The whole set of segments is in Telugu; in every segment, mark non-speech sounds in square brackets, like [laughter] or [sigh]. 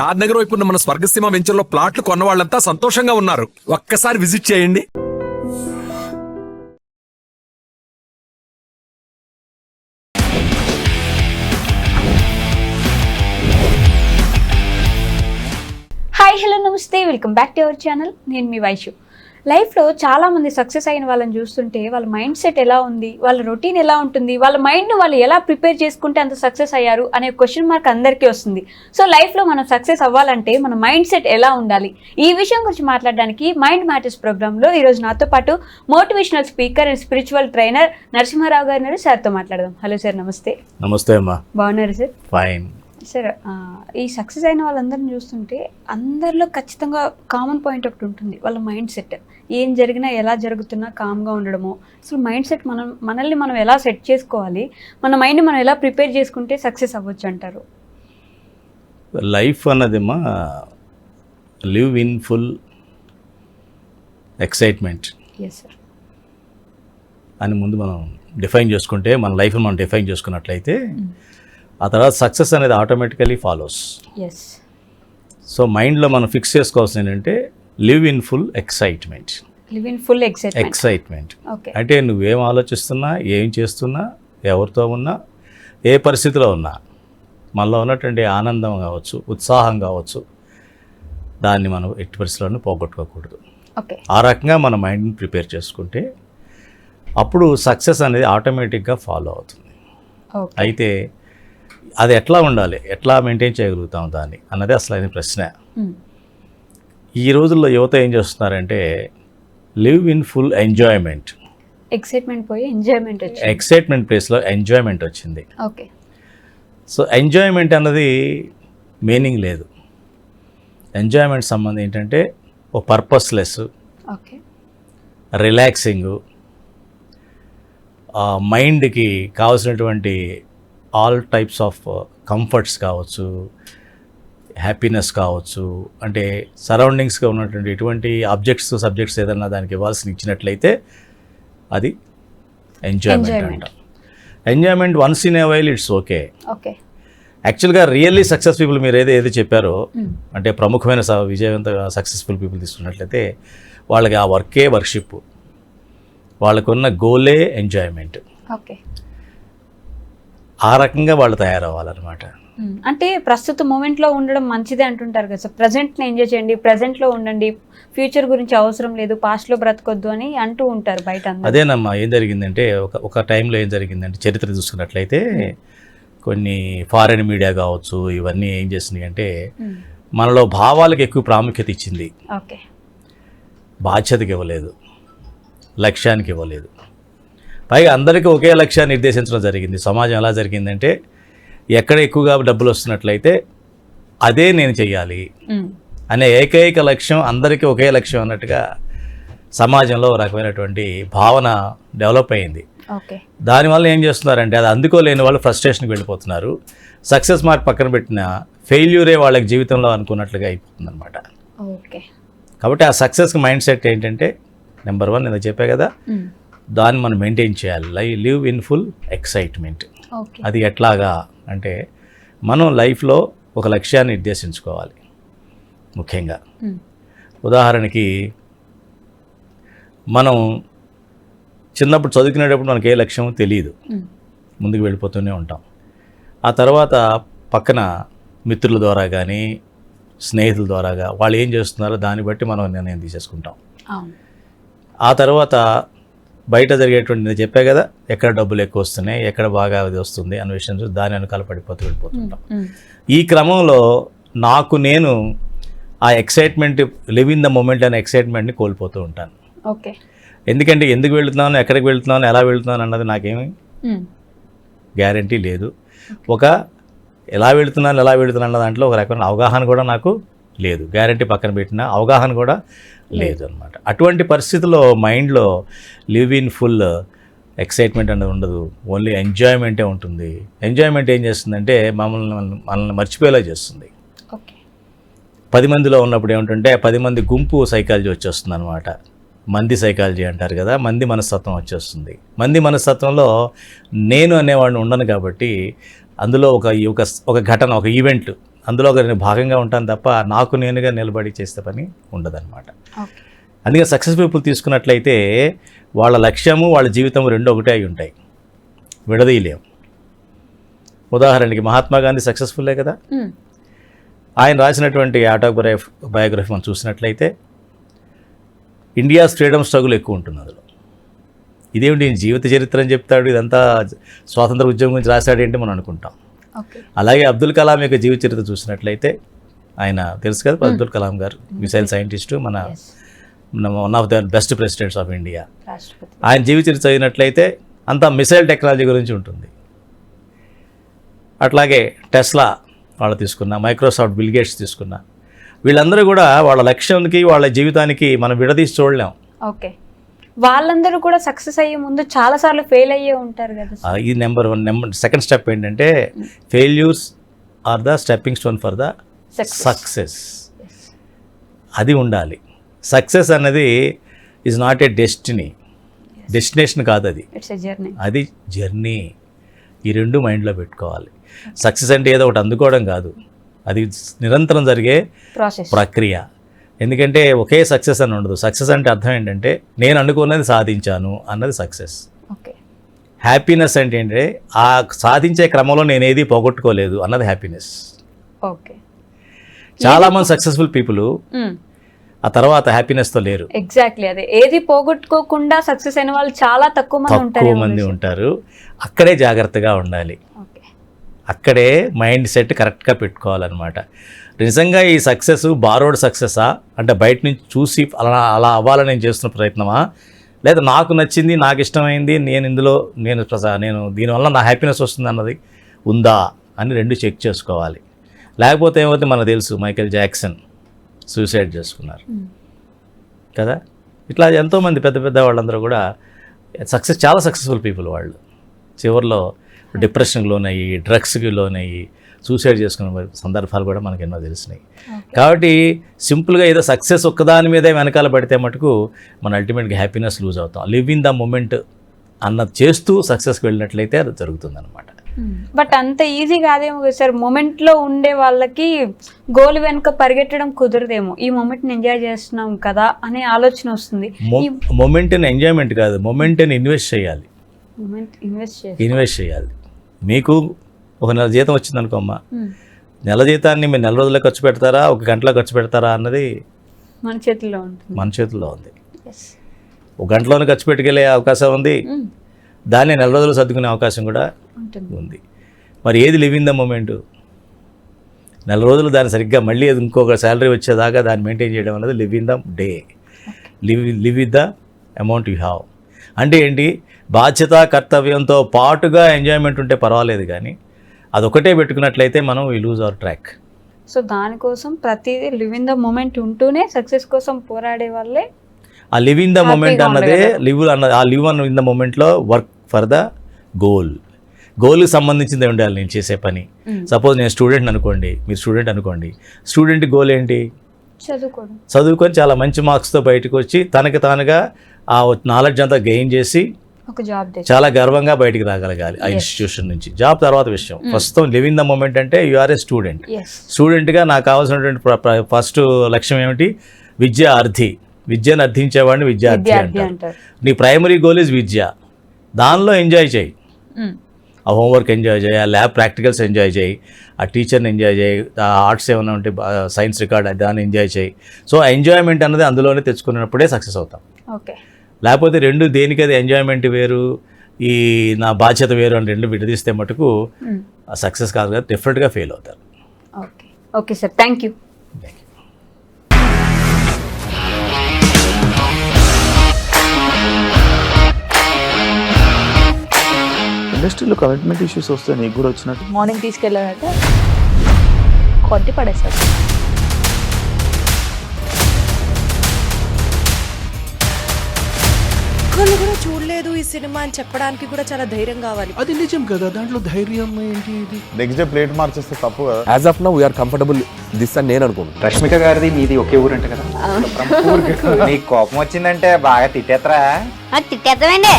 షాద్ నగర్ వైపు ఉన్న మన స్వర్గసీమ వెంచర్లో ప్లాట్లు కొన్న వాళ్ళంతా సంతోషంగా ఉన్నారు. ఒక్కసారి విజిట్ చేయండి. Hi hello namaste. Welcome back to our channel నేను మీ వైషు లైఫ్లో చాలా మంది సక్సెస్ అయిన వాళ్ళని చూస్తుంటే వాళ్ళ మైండ్ సెట్ ఎలా ఉంది? వాళ్ళ రొటీన్ ఎలా ఉంటుంది? వాళ్ళ మైండ్ను వాళ్ళు ఎలా ప్రిపేర్ చేసుకుంటే అంత సక్సెస్ అయ్యారు? అనే క్వశ్చన్ మార్క్ అందరికీ వస్తుంది. సో లైఫ్లో మనం సక్సెస్ అవ్వాలంటే మన మైండ్ సెట్ ఎలా ఉండాలి? ఈ విషయం గురించి మాట్లాడడానికి మైండ్ మ్యాటర్స్ ప్రోగ్రాంలో ఈరోజు నాతో పాటు motivational speaker and spiritual trainer Narasimharao garu. సార్తో మాట్లాడదాం. Hello sir namaste. నమస్తే అమ్మా. బాగున్నారు సార్ ఫైన్ సార్ ఈ సక్సెస్ అయిన వాళ్ళందరిని చూస్తుంటే అందరిలో ఖచ్చితంగా కామన్ పాయింట్ ఒకటి ఉంటుంది. వాళ్ళ మైండ్ సెట్ ఏం జరిగినా ఎలా జరుగుతున్నా కామ్గా ఉండడము. అసలు మైండ్ సెట్ మనం మనల్ని మనం ఎలా సెట్ చేసుకోవాలి? మన మైండ్ మనం ఎలా ప్రిపేర్ చేసుకుంటే సక్సెస్ అవ్వచ్చు అంటారు? Life అన్నదిమ్మా live in full excitement yes sir అని ముందు మనం డిఫైన్ చేసుకుంటే మన లైఫ్ని మనం డిఫైన్ చేసుకున్నట్లయితే ఆ తర్వాత సక్సెస్ అనేది ఆటోమేటికలీ ఫాలోస్. ఎస్ సో మైండ్లో మనం ఫిక్స్ చేసుకోవాల్సింది ఏంటంటే live in full excitement. Live in full excitement. Excitement అంటే నువ్వేం ఆలోచిస్తున్నా ఏం చేస్తున్నా ఎవరితో ఉన్నా ఏ పరిస్థితిలో ఉన్నా మనలో ఉన్నటువంటి ఆనందం కావచ్చు ఉత్సాహం కావచ్చు దాన్ని మనం ఎట్టి పరిస్థితుల్లోనూ పోగొట్టుకోకూడదు. ఆ రకంగా మన మైండ్ని ప్రిపేర్ చేసుకుంటే అప్పుడు సక్సెస్ అనేది ఆటోమేటిక్గా ఫాలో అవుతుంది. అయితే అది ఎట్లా ఉండాలి? ఎట్లా మెయింటైన్ చేయగలుగుతాం దాన్ని? అన్నది అసలు అయిన ప్రశ్న ఈ రోజుల్లో యువత ఏం చేస్తున్నారంటే live in full enjoyment excitement పోయి ఎంజాయ్మెంట్ ఎక్సైట్మెంట్ ప్లేస్లో ఎంజాయ్మెంట్ వచ్చింది. ఓకే. సో ఎంజాయ్మెంట్ అన్నది మీనింగ్ లేదు. ఎంజాయ్మెంట్ సంబంధం ఏంటంటే ఓ పర్పస్లెస్ ఓకే. రిలాక్సింగ్ మైండ్కి కావాల్సినటువంటి ఆల్ టైప్స్ ఆఫ్ కంఫర్ట్స్ కావచ్చు హ్యాపీనెస్ కావచ్చు అంటే సరౌండింగ్స్గా ఉన్నటువంటి ఎటువంటి ఆబ్జెక్ట్స్ సబ్జెక్ట్స్ ఏదన్నా దానికి ఇవ్వాల్సిన ఇచ్చినట్లయితే అది ఎంజాయ్మెంట్. అంట. Enjoyment once in a while it's okay okay యాక్చువల్గా రియల్లీ సక్సెస్ పీపుల్ మీరు ఏదో ఏదో చెప్పారో అంటే ప్రముఖమైన స- విజయవంత సక్సెస్ఫుల్ పీపుల్ తీసుకున్నట్లయితే వాళ్ళకి ఆ వర్కే వర్షిప్ వాళ్ళకున్న గోలే ఎంజాయ్మెంట్ ఓకే ఆ రకంగా వాళ్ళు తయారవ్వాలన్నమాట. అంటే ప్రస్తుత మూమెంట్లో ఉండడం మంచిదే అంటుంటారు కదా సార్ ప్రజెంట్ని ఎంజాయ్ చేయండి ప్రజెంట్లో ఉండండి ఫ్యూచర్ గురించి అవసరం లేదు పాస్ట్లో బ్రతకొద్దు అని అంటూ ఉంటారు బయట. అదేనమ్మా ఏం జరిగిందంటే ఒక ఒక టైంలో ఏం జరిగిందంటే చరిత్ర చూసుకున్నట్లయితే కొన్ని ఫారెన్ మీడియా కావచ్చు ఇవన్నీ ఏం చేసినాయి అంటే. మనలో భావాలకు ఎక్కువ ప్రాముఖ్యత ఇచ్చింది ఓకే బాధ్యతకి ఇవ్వలేదు లక్ష్యానికి ఇవ్వలేదు పైగా అందరికీ ఒకే లక్ష్యాన్ని నిర్దేశించడం జరిగింది. సమాజం ఎలా జరిగిందంటే ఎక్కడ ఎక్కువగా డబ్బులు వస్తున్నట్లయితే అదే నేను చెయ్యాలి. అనే ఏకైక లక్ష్యం అందరికీ ఒకే లక్ష్యం అన్నట్టుగా సమాజంలో రకమైనటువంటి భావన డెవలప్ అయింది. దానివల్ల ఏం చేస్తున్నారంటే అది అందుకోలేని వాళ్ళు ఫ్రస్ట్రేషన్కి వెళ్ళిపోతున్నారు. సక్సెస్ మార్క్ పక్కన పెట్టిన ఫెయిల్యూరే వాళ్ళకి జీవితంలో అనుకున్నట్లుగా అయిపోతుందన్నమాట. ఓకే. కాబట్టి ఆ సక్సెస్కి మైండ్ సెట్ ఏంటంటే నెంబర్ వన్ నేను చెప్పా కదా. దాన్ని మనం మెయింటైన్ చేయాలి. లై లివ్ ఇన్ ఫుల్ ఎక్సైట్మెంట్ అది ఎట్లాగా అంటే మనం లైఫ్లో ఒక లక్ష్యాన్ని నిర్దేశించుకోవాలి. ముఖ్యంగా. మ్మ్. ఉదాహరణకి మనం చిన్నప్పుడు చదువుకునేటప్పుడు మనకి ఏ లక్ష్యం తెలియదు మ్మ్. ముందుకు వెళ్ళిపోతూనే ఉంటాం. ఆ తర్వాత పక్కన మిత్రుల ద్వారా కానీ స్నేహితుల ద్వారాగా వాళ్ళు ఏం చేస్తున్నారో దాన్ని బట్టి మనం నిర్ణయం తీసేసుకుంటాం. ఆ తర్వాత బయట జరిగేటువంటి నేను చెప్పా కదా ఎక్కడ డబ్బులు ఎక్కువ వస్తున్నాయి ఎక్కడ బాగా అది వస్తుంది అనే విషయం చూసి దాని వెనకాల పడిపోతూ వెళ్ళిపోతుంటాం. ఈ క్రమంలో నాకు నేను ఆ excitement live in the moment అనే ఎక్సైట్మెంట్ని కోల్పోతూ ఉంటాను ఓకే ఎందుకంటే ఎందుకు వెళుతున్నాను ఎక్కడికి వెళుతున్నాను ఎలా వెళుతున్నాను అన్నది నాకేమీ. గ్యారంటీ లేదు ఒక ఎలా వెళుతున్నాను ఎలా వెళుతున్నాను అన్న దాంట్లో ఒక రకమైన అవగాహన కూడా నాకు లేదు. గ్యారంటీ పక్కన పెట్టిన అవగాహన కూడా లేదు. అనమాట అటువంటి పరిస్థితుల్లో మైండ్లో లివ్ ఇన్ ఫుల్ ఎక్సైట్మెంట్ అనేది ఉండదు. ఓన్లీ ఎంజాయ్మెంటే ఉంటుంది. ఎంజాయ్మెంట్ ఏం చేస్తుందంటే మమ్మల్ని మనల్ని మర్చిపోయేలా చేస్తుంది. పది మందిలో ఉన్నప్పుడు ఏమిటంటే పది మంది గుంపు సైకాలజీ వచ్చేస్తుంది అనమాట మంది సైకాలజీ అంటారు కదా మంది మనస్తత్వం వచ్చేస్తుంది. మంది మనస్తత్వంలో నేను అనేవాడిని ఉండను కాబట్టి అందులో ఒక ఒక ఒక ఘటన ఒక ఈవెంట్ అందులో ఒక నేను భాగంగా ఉంటాను తప్ప నాకు నేనుగా నిలబడి చేసే పని ఉండదన్నమాట. అందుకే సక్సెస్ పీపుల్ తీసుకున్నట్లయితే వాళ్ళ లక్ష్యము వాళ్ళ జీవితం రెండు ఒకటే అయి ఉంటాయి. విడదీయలేం ఉదాహరణకి మహాత్మా గాంధీ సక్సెస్ఫుల్లే కదా. ఆయన రాసినటువంటి ఆటోగ్రఫ్ బయోగ్రఫీ మనం చూసినట్లయితే ఇండియాస్ ఫ్రీడమ్ స్ట్రగుల్ ఎక్కువ ఉంటుంది అందులో. ఇదేమిటి? జీవిత చరిత్ర అని చెప్తాడు ఇదంతా స్వాతంత్ర ఉద్యమం గురించి రాశాడు ఏంటి మనం అనుకుంటాం. అలాగే అబ్దుల్ కలాం యొక్క జీవిత చరిత్ర చూసినట్లయితే ఆయన తెలుసు కదా అబ్దుల్ కలాం గారు మిసైల్ సైంటిస్టు మన one of the best presidents of India ఆయన జీవిత చరిత్ర చదివినట్లయితే అంతా మిసైల్ టెక్నాలజీ గురించి ఉంటుంది. అట్లాగే టెస్లా వాళ్ళు తీసుకున్న మైక్రోసాఫ్ట్ బిల్గేట్స్ తీసుకున్న వీళ్ళందరూ కూడా వాళ్ళ లక్ష్యానికి వాళ్ళ జీవితానికి మనం విడదీసి చూడలేం. ఓకే వాళ్ళందరూ కూడా సక్సెస్ అయ్యే ముందు చాలా సార్లు ఫెయిల్ అయ్యే ఉంటారు కదా ఈ number one number second step ఏంటంటే failures are the stepping stone for the success. అది ఉండాలి. సక్సెస్ అన్నది is not a destiny destination కాదు అది. ఇట్స్ ఎ జర్నీ అది జర్నీ ఈ రెండు మైండ్లో పెట్టుకోవాలి. సక్సెస్ అంటే ఏదో ఒకటి అందుకోవడం కాదు. అది నిరంతరం జరిగే ప్రాసెస్ ప్రక్రియ. ఎందుకంటే ఒకే సక్సెస్ అని ఉండదు. సక్సెస్ అంటే అర్థం ఏంటంటే నేను అనుకున్నది సాధించాను అన్నది సక్సెస్ హ్యాపీనెస్ అంటే ఏంటంటే ఆ సాధించే క్రమంలో నేను ఏది పోగొట్టుకోలేదు అన్నది హ్యాపీనెస్ ఓకే. చాలామంది సక్సెస్ఫుల్ పీపుల్ ఆ తర్వాత హ్యాపీనెస్తో లేరు. ఎగ్జాక్ట్లీ అదే. ఏది పోగొట్టుకోకుండా సక్సెస్ అయిన వాళ్ళు చాలా తక్కువ మంది తక్కువ ఉంటారు మంది ఉంటారు. అక్కడే జాగ్రత్తగా ఉండాలి. ఓకే. అక్కడే మైండ్ సెట్ కరెక్ట్గా పెట్టుకోవాలన్నమాట. నిజంగా ఈ సక్సెస్ బారోడ్ సక్సెసా? అంటే బయట నుంచి చూసి అలా అలా అవ్వాలని నేను చేస్తున్న ప్రయత్నమా? లేదా నాకు నచ్చింది నాకు ఇష్టమైంది నేను ఇందులో నేను నేను దీనివల్ల నా హ్యాపీనెస్ వస్తుంది అన్నది ఉందా అని రెండు చెక్ చేసుకోవాలి. లేకపోతే ఏమవుతుంది మనకు తెలుసు మైకేల్ జాక్సన్ సూసైడ్ చేసుకున్నారు. కదా? ఇట్లా ఎంతోమంది పెద్ద పెద్ద వాళ్ళందరూ కూడా సక్సెస్ చాలా సక్సెస్ఫుల్ పీపుల్ వాళ్ళు. చివరిలో డిప్రెషన్కి లోనయ్యి డ్రగ్స్కి లోనయ్యి సూసైడ్ చేసుకున్న సందర్భాలు కూడా మనకు ఎన్నో తెలిసినాయి కాబట్టి సింపుల్గా ఏదో సక్సెస్ ఒక్కదాని మీదే వెనకాల పడితే మటుకు మన అల్టిమేట్గా హ్యాపీనెస్ లూజ్ అవుతాం. లివ్ ఇన్ ద మూమెంట్ అన్నది చేస్తూ సక్సెస్కి వెళ్ళినట్లయితే అది జరుగుతుందన్నమాట. బట్ అంత ఈజీ కాదేమో కదా సార్. మూమెంట్లో ఉండే వాళ్ళకి గోల్ వెనుక పరిగెట్టడం కుదరదేమో. ఈ మూమెంట్ని ఎంజాయ్ చేస్తున్నాం కదా అనే ఆలోచన వస్తుంది. మొమెంట్ని ఎంజాయ్మెంట్ కాదు. మొమెంట్ని ఇన్వెస్ట్ చేయాలి. ఇన్వెస్ట్ చేయాలి. మీకు ఒక నెల జీతం వచ్చిందనుకో అమ్మా. మ్మ్. నెల జీతాన్ని మీరు నెల రోజుల్లో ఖర్చు పెడతారా? ఒక గంటలో ఖర్చు పెడతారా అన్నది మన చేతిలో ఉంటుంది. మన చేతుల్లో ఉంది. ఒక గంటలోనే ఖర్చు పెట్టుకెళ్ళే అవకాశం ఉంది. దాన్ని నెల రోజులు సర్దుకునే అవకాశం కూడా ఉంది. మరి ఏది లివ్ ఇన్ ద మూమెంట్? నెల రోజులు దాన్ని సరిగ్గా మళ్ళీ అది ఇంకొక శాలరీ వచ్చేదాకా దాన్ని మెయింటైన్ చేయడం అనేది live in the day. Live live with the amount you have అంటే ఏంటి? బాధ్యత కర్తవ్యంతో పాటుగా ఎంజాయ్మెంట్ ఉంటే పర్వాలేదు కానీ అదొకటే పెట్టుకున్నట్లయితే మనం we lose our track so దానికోసం ప్రతిదీ లివ్ ఇన్ ద మూమెంట్ ఉంటూనే సక్సెస్ కోసం పోరాడే వాళ్ళే ఆ లివ్ ఇన్ ద మూమెంట్ అన్నదే. లివ్ అన్న ఆ లివ్ అన్న ఇన్ ద మూమెంట్లో వర్క్ ఫర్ ద గోల్ గోల్కి సంబంధించింది ఉండాలి నేను చేసే పని. సపోజ్ నేను స్టూడెంట్ అనుకోండి మీరు స్టూడెంట్ అనుకోండి. స్టూడెంట్ గోల్ ఏంటి? చదువుకోవడం. చదువుకొని చాలా మంచి మార్క్స్తో బయటకు వచ్చి తనకి తానుగా ఆ నాలెడ్జ్ అంతా గెయిన్ చేసి ఒక జాబ్ చాలా గర్వంగా బయటికి రాగలగాలి ఆ ఇన్స్టిట్యూషన్ నుంచి. జాబ్ తర్వాత విషయం. ప్రస్తుతం లివ్ ఇన్ ద మూమెంట్ అంటే యు ఆర్ ఏ స్టూడెంట్ స్టూడెంట్గా నాకు కావాల్సినటువంటి ఫస్ట్ లక్ష్యం ఏమిటి? విద్య అర్థి. విద్యను అర్థించేవాడిని విద్యార్థి అంటారు. నీ ప్రైమరీ గోల్ ఇస్ విద్య. దానిలో ఎంజాయ్ చేయి. మ్మ్. ఆ హోంవర్క్ ఎంజాయ్ చేయి ఆ ల్యాబ్ ప్రాక్టికల్స్ ఎంజాయ్ చేయి ఆ టీచర్ని ఎంజాయ్ చేయి ఆ ఆర్ట్స్ ఏమైనా ఉంటే సైన్స్ రికార్డ్ దాన్ని ఎంజాయ్ చేయి. సో ఎంజాయ్మెంట్ అన్నది అందులోనే తెచ్చుకున్నప్పుడే సక్సెస్ అవుతాం. ఓకే లేకపోతే రెండు దేనికది ఎంజాయ్మెంట్ వేరు? ఈ నా బాధ్యత వేరు అని రెండు విడదీస్తే మటుకు. సక్సెస్ కాదు కదా డెఫినెట్గా ఫెయిల్ అవుతారు. Okay okay sir thank you ఇండస్ట్రీలో కమిట్మెంట్ ఇష్యూస్ వస్తే నీకు కూడా వచ్చినట్టు. మార్నింగ్ తీసుకెళ్ళాడంటే కొట్టి పడేస్తాడు ఒక్కళ్ళు కూడా చూడలేదు ఈ సినిమా అని చెప్పడానికి కూడా చాలా ధైర్యం కావాలి. అది నిజం కదా దాంట్లో ధైర్యం ఏంటి ఇది? నెక్స్ట్ డే ప్లేట్ మార్చేస్తే తప్పు కదా. As of now we are comfortable this అని నేను అనుకుంటున్నాను. రష్మిక గారిది మీది ఒకే ఊరంట కదా. [laughs] నీకు కోపం వచ్చిందంటే బాగా తిట్టేత్తరా? తిట్టేద్దామండి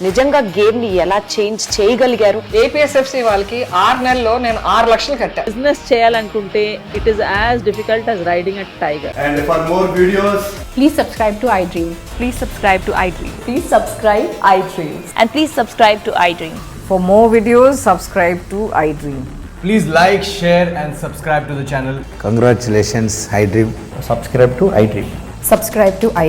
నిజంగా గేమ్ని ఎలా చేంజ్ చేయగలిగారు? ఏపీఎస్ఎఫ్సి వాళ్ళకి ఆరు నెలల్లో నేను ఆరు లక్షలు కట్టా బిజినెస్ చేయాలనుకుంటే it is as difficult as riding a tiger please subscribe to iDream please subscribe to iDream please subscribe iDream and please subscribe to iDream for more videos subscribe to iDream please like share and subscribe to the channel congratulations iDream subscribe to iDream subscribe to I